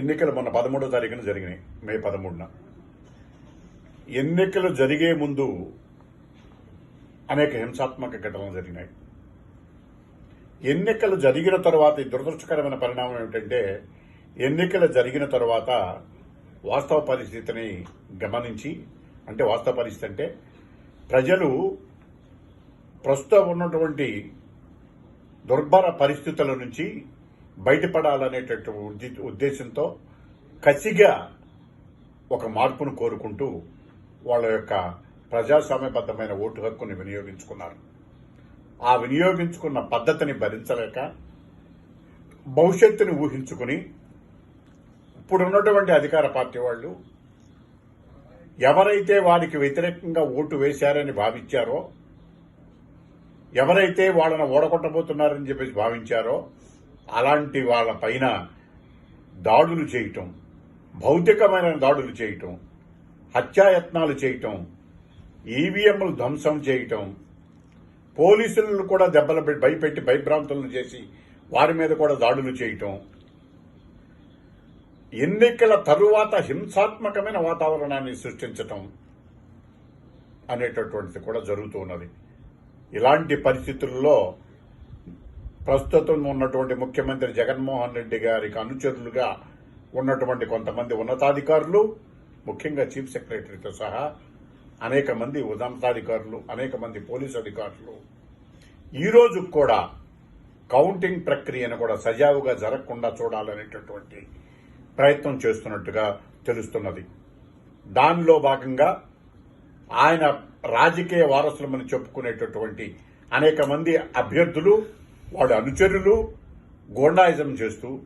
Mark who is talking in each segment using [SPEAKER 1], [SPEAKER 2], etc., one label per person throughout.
[SPEAKER 1] ఎన్నికలు మొన్న పదమూడో తారీఖున జరిగినాయి మే పదమూడున. ఎన్నికలు జరిగే ముందు అనేక హింసాత్మక ఘటనలు జరిగినాయి. ఎన్నికలు జరిగిన తర్వాత దురదృష్టకరమైన పరిణామం ఏమిటంటే ఎన్నికలు జరిగిన తర్వాత వాస్తవ పరిస్థితిని గమనించి అంటే వాస్తవ పరిస్థితి అంటే ప్రజలు ప్రస్తుతం ఉన్నటువంటి దుర్భర పరిస్థితుల నుంచి బయటపడాలనేటటువంటి ఉద్దేశంతో కసిగా ఒక మార్పును కోరుకుంటూ వాళ్ళ యొక్క ప్రజాస్వామ్యబద్ధమైన ఓటు హక్కుని వినియోగించుకున్నారు. ఆ వినియోగించుకున్న పద్ధతిని భరించలేక భవిష్యత్తుని ఊహించుకుని ఇప్పుడున్నటువంటి అధికార పార్టీ వాళ్ళు ఎవరైతే వారికి వ్యతిరేకంగా ఓటు వేశారని భావించారో ఎవరైతే వాళ్ళను ఓడగొట్టబోతున్నారని చెప్పేసి భావించారో అలాంటి వాళ్ళ పైన దాడులు చేయటం భౌతికమైన దాడులు చేయటం హత్యాయత్నాలు చేయటం ఈవీఎంలు ధ్వంసం చేయటం పోలీసులను కూడా దెబ్బలు పెట్టి భయపెట్టి భయభ్రాంతులను చేసి వారి మీద కూడా దాడులు చేయటం. ఎన్నికల తరువాత హింసాత్మకమైన వాతావరణాన్ని సృష్టించటం అనేటటువంటిది కూడా జరుగుతూ ఉన్నది. ఇలాంటి పరిస్థితుల్లో ప్రస్తుతం ఉన్నటువంటి ముఖ్యమంత్రి జగన్మోహన్ రెడ్డి గారికి అనుచరులుగా ఉన్నటువంటి కొంతమంది ఉన్నతాధికారులు ముఖ్యంగా చీఫ్ సెక్రటరీతో సహా అనేక మంది ఉన్నతాధికారులు అనేక మంది పోలీసు అధికారులు. ఈరోజు కూడా కౌంటింగ్ ప్రక్రియను కూడా సజావుగా జరగకుండా చూడాలనేటటువంటి ప్రయత్నం చేస్తున్నట్టుగా తెలుస్తున్నది. దానిలో భాగంగా ఆయన రాజకీయ వారసులమని చెప్పుకునేటటువంటి అనేక మంది అభ్యర్థులు వాడి అనుచరులు గోండాయిజం చేస్తూ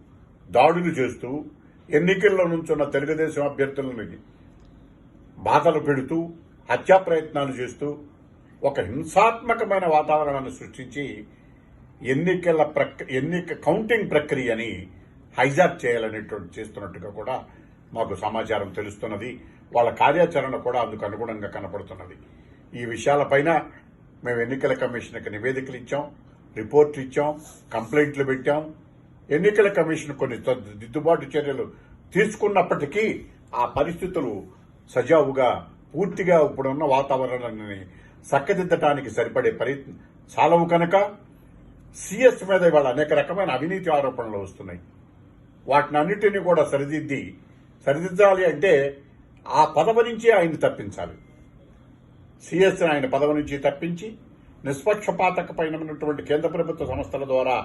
[SPEAKER 1] దాడులు చేస్తూ ఎన్నికల్లో నుంచున్న తెలుగుదేశం అభ్యర్థులని బాధలు పెడుతూ హత్యా ప్రయత్నాలు చేస్తూ ఒక హింసాత్మకమైన వాతావరణాన్ని సృష్టించి ఎన్నికల ప్రక్ ఎన్నిక కౌంటింగ్ ప్రక్రియని హైజాక్ చేయాలనేటువంటి చేస్తున్నట్టుగా కూడా మాకు సమాచారం తెలుస్తున్నది. వాళ్ళ కార్యాచరణ కూడా అందుకు అనుగుణంగా కనపడుతున్నది. ఈ విషయాలపైన మేము ఎన్నికల కమిషన్కి నివేదికలు ఇచ్చాం. రిపోర్ట్ ఇచ్చాం కంప్లైంట్లు పెట్టాం. ఎన్నికల కమిషన్ కొన్ని దిద్దుబాటు చర్యలు తీసుకున్నప్పటికీ ఆ పరిస్థితులు సజావుగా పూర్తిగా ఇప్పుడున్న వాతావరణాన్ని చక్కదిద్దటానికి సరిపడే పరి చాలవు కనుక సిఎస్ మీద ఇవాళ అనేక రకమైన అవినీతి ఆరోపణలు వస్తున్నాయి. వాటిని అన్నిటినీ కూడా సరిదిద్ది సరిదిద్దాలి అంటే ఆ పదవి నుంచి ఆయన తప్పించాలి. సిఎస్ ఆయన పదవి నుంచి తప్పించి నిష్పక్షపాతకమైనటువంటి కేంద్ర ప్రభుత్వ సంస్థల ద్వారా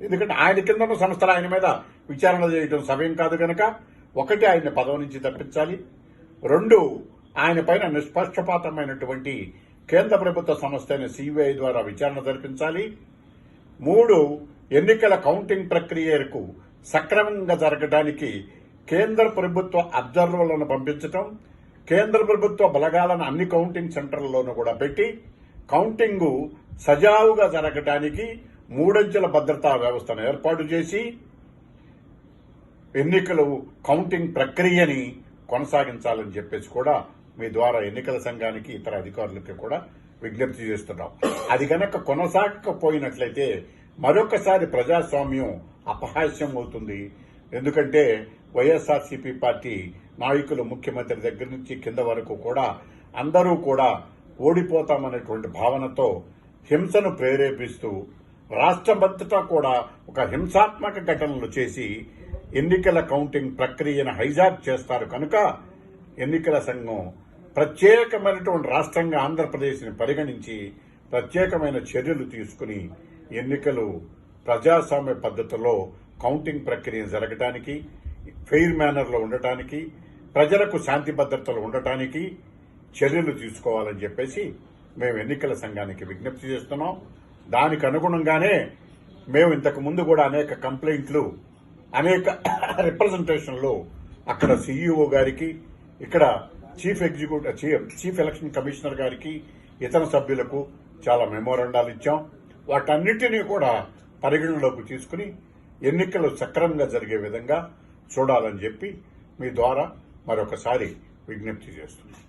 [SPEAKER 1] ఎందుకంటే ఆయన కింద ఉన్న సంస్థలు ఆయన మీద విచారణ చేయడం సమయం కాదు కనుక ఒకటి ఆయన పదవి నుంచి తప్పించాలి. రెండు ఆయన పైన నిష్పక్షపాతమైనటువంటి కేంద్ర ప్రభుత్వ సంస్థ అయిన సిబిఐ ద్వారా విచారణ జరిపించాలి. మూడు ఎన్నికల కౌంటింగ్ ప్రక్రియకు సక్రమంగా జరగడానికి కేంద్ర ప్రభుత్వ అబ్జర్వర్లను పంపించటం కేంద్ర ప్రభుత్వ బలగాలను అన్ని కౌంటింగ్ సెంటర్లలోనూ కూడా పెట్టి కౌంటింగ్ సజావుగా జరగటానికి మూడంచెల భద్రతా వ్యవస్థను ఏర్పాటు చేసి ఎన్నికలు కౌంటింగ్ ప్రక్రియని కొనసాగించాలని చెప్పేసి కూడా మీ ద్వారా ఎన్నికల సంఘానికి ఇతర అధికారులకి కూడా విజ్ఞప్తి చేస్తున్నాం. అది గనక కొనసాగకపోయినట్లయితే మరొకసారి ప్రజాస్వామ్యం అపహాస్యం అవుతుంది. ఎందుకంటే వైఎస్ఆర్సీపీ పార్టీ నాయకులు ముఖ్యమంత్రి దగ్గర నుంచి కింద వరకు కూడా అందరూ కూడా ఓడిపోతామనేటువంటి భావనతో హింసను ప్రేరేపిస్తూ రాష్ట్రమంతటా కూడా ఒక హింసాత్మక ఘటనలు చేసి ఎన్నికల కౌంటింగ్ ప్రక్రియను హైజాక్ చేస్తారు కనుక ఎన్నికల సంఘం ప్రత్యేకమైనటువంటి రాష్ట్రంగా ఆంధ్రప్రదేశ్ని పరిగణించి ప్రత్యేకమైన చర్యలు తీసుకుని ఎన్నికలు ప్రజాస్వామ్య పద్ధతిలో కౌంటింగ్ ప్రక్రియ జరగటానికి ఫెయిర్ మేనర్లో ఉండటానికి ప్రజలకు శాంతి భద్రతలు ఉండటానికి చర్యలు తీసుకోవాలని చెప్పేసి మేము ఎన్నికల సంఘానికి విజ్ఞప్తి చేస్తున్నాం. దానికి అనుగుణంగానే మేము ఇంతకు ముందు కూడా అనేక కంప్లైంట్లు అనేక రిప్రజెంటేషన్లు అక్కడ సీఈఓ గారికి ఇక్కడ chief executive chief chief election commissioner గారికి ఇతర సభ్యులకు చాలా మెమోరండాలు ఇచ్చాం. వాటన్నిటినీ కూడా పరిగణలోకి తీసుకుని ఎన్నికలు సక్రమంగా జరిగే విధంగా చూడాలని చెప్పి మీ ద్వారా మరొకసారి విజ్ఞప్తి చేస్తున్నాం.